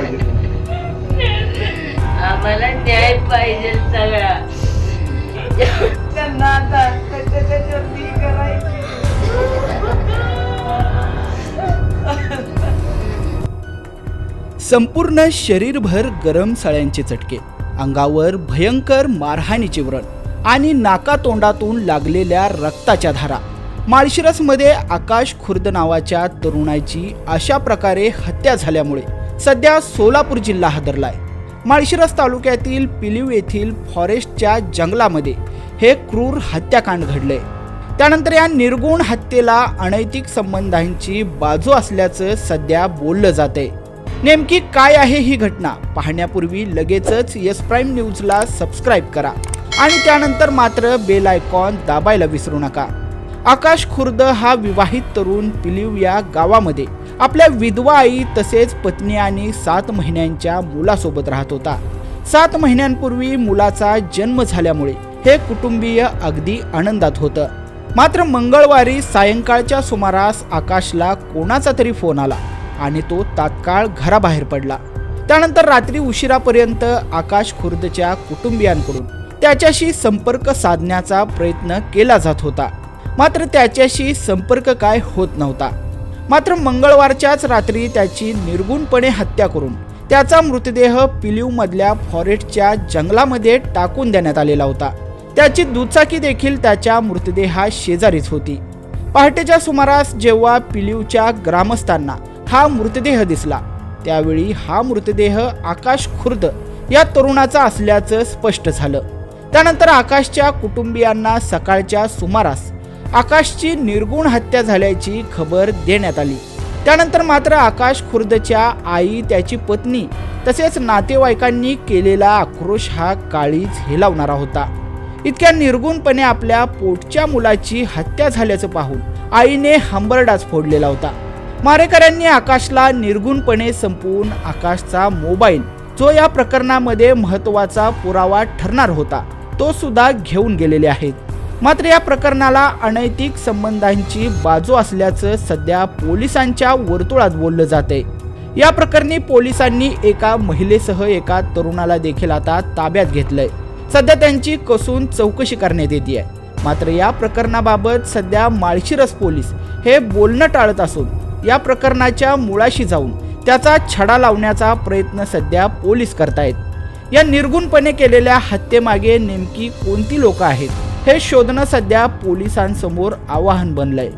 पाहिजे. आम्हाला न्याय पाहिजे सगळा. संपूर्ण शरीरभर गरम सळ्यांचे चटके अंगावर भयंकर मारहाणीचे व्रण आणि नाकातोंडातून लागलेल्या रक्ताच्या धारा. माळशिरसमध्ये आकाश खुर्द नावाच्या तरुणाची अशा प्रकारे हत्या झाल्यामुळे सध्या सोलापूर जिल्हा हादरलाय. माळशिरस तालुक्यातील पिलीव येथील फॉरेस्टच्या जंगलामध्ये हे क्रूर हत्याकांड घडले त्यानंतर या निर्गुण हत्येला अनैतिक संबंधांची बाजू असल्याचं सध्या बोललं जातंय. नेमकी काय आहे ही घटना पाहण्यापूर्वी लगेचच यस प्राईम न्यूजला सबस्क्राईब करा आणि त्यानंतर मात्र बेल आयकॉन दाबायला विसरू नका. आकाश खुर्द हा विवाहित तरुण पिलीव या गावामध्ये आपल्या विधवा आई तसेच पत्नी आणि सात महिन्यांच्या मुलासोबत राहत होता. सात महिन्यांपूर्वी मुलाचा जन्म झाल्यामुळे हे कुटुंबीय अगदी आनंदात होतं. मात्र मंगळवारी सायंकाळच्या सुमारास आकाशला कोणाचा तरी फोन आला आणि तो तात्काळ घराबाहेर पडला. त्यानंतर रात्री उशिरापर्यंत आकाश खुर्दच्या कुटुंबियांकडून त्याच्याशी संपर्क साधण्याचा प्रयत्न केला जात होता. मात्र त्याच्याशी संपर्क काय होत नव्हता. मात्र मंगळवारच्याच रात्री त्याची निर्गुणपणे हत्या करून त्याचा मृतदेह पिलीवमधल्या फॉरेस्टच्या जंगलामध्ये टाकून देण्यात आलेला होता. त्याची दुचाकी देखील त्याच्या मृतदेहा शेजारीच होती. पहाटेच्या सुमारास जेव्हा पिलीवच्या ग्रामस्थांना हा मृतदेह दिसला त्यावेळी हा मृतदेह आकाश खुर्द या तरुणाचा असल्याचं स्पष्ट झालं. त्यानंतर आकाशच्या कुटुंबियांना सकाळच्या सुमारास आकाशची निर्गुण हत्या झाल्याची खबर देण्यात आली. त्यानंतर मात्र आकाश खुर्दच्या आई त्याची पत्नी तसेच नातेवाईकांनी केलेला आक्रोश हा काळीज हेलावणारा होता. इतक्या निर्गुणपणे आपल्या पोटच्या मुलाची हत्या झाल्याचं पाहून आईने हंबरडाच फोडलेला होता. मारेकऱ्यांनी आकाशला निर्गुणपणे संपवून आकाशचा मोबाईल जो या प्रकरणामध्ये महत्त्वाचा पुरावा ठरणार होता तो सुद्धा घेऊन गेलेले आहेत. मात्र या प्रकरणाला अनैतिक संबंधांची बाजू असल्याचं सध्या पोलिसांच्या वर्तुळात बोललं जाते या प्रकरणी पोलिसांनी एका महिलेसह एका तरुणाला देखील आता ताब्यात घेतलंय. सध्या त्यांची कसून चौकशी करण्यात येते मात्र या प्रकरणाबाबत सध्या माळशिरस पोलीस हे बोलणं टाळत असून या प्रकरणाच्या मुळाशी जाऊन त्याचा छडा लावण्याचा प्रयत्न सध्या पोलीस करतायत. या निर्गुणपणे केलेल्या हत्येमागे नेमकी कोणती लोक आहेत? हे शोधणं सध्या पोलिसांसमोर आव्हान बनलंय.